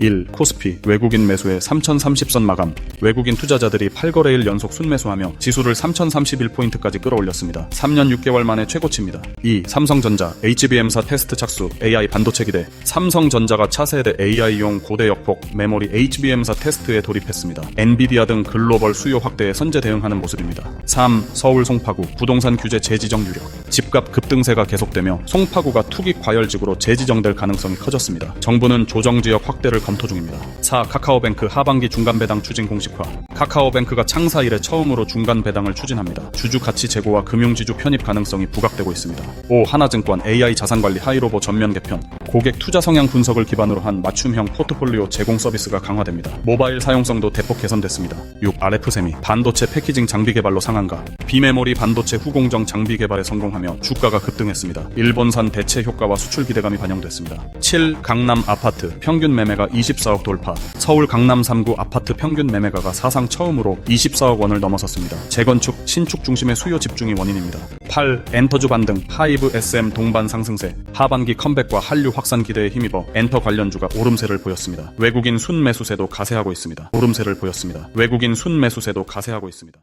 1. 코스피 외국인 매수에 3030선 마감 외국인 투자자들이 8거래일 연속 순매수하며 지수를 3031포인트까지 끌어올렸습니다. 3년 6개월 만에 최고치입니다. 2. 삼성전자 HBM사 테스트 착수 AI 반도체 기대 삼성전자가 차세대 AI용 고대 역폭 메모리 HBM사 테스트에 돌입했습니다. 엔비디아 등 글로벌 수요 확대에 선제 대응하는 모습입니다. 3. 서울 송파구 부동산 규제 재지정 유력 집값 급등세가 계속되며 송파구가 투기 과열지구로 재지정될 가능성이 커졌습니다. 정부는 조정 지역 확대를 검토 중입니다. 4. 카카오뱅크 하반기 중간 배당 추진 공식화 카카오뱅크가 창사 이래 처음으로 중간 배당을 추진합니다. 주주 가치 제고와 금융지주 편입 가능성이 부각되고 있습니다. 5. 하나증권 AI 자산관리 하이로보 전면 개편 고객 투자 성향 분석을 기반으로 한 맞춤형 포트폴리오 제공 서비스가 강화됩니다. 모바일 사용성도 대폭 개선됐습니다. 6. RF세미 반도체 패키징 장비 개발로 상한가 비메모리 반도체 후공정 장비 개발에 성공하며 주가가 급등했습니다. 일본산 대체 효과와 수출 기대감이 반영됐습니다. 7. 강남 아파트 평균 매매가 24억 돌파 서울 강남 3구 아파트 평균 매매가가 사상 처음으로 24억 원을 넘어섰습니다. 재건축, 신축 중심의 수요 집중이 원인입니다. 8. 엔터주 반등 하이브 SM 동반 상승세 하반기 컴백과 한류 확산 기대에 힘입어 엔터 관련주가 오름세를 보였습니다. 외국인 순매수세도 가세하고 있습니다. 오름세를 보였습니다. 외국인 순매수세도 가세하고 있습니다.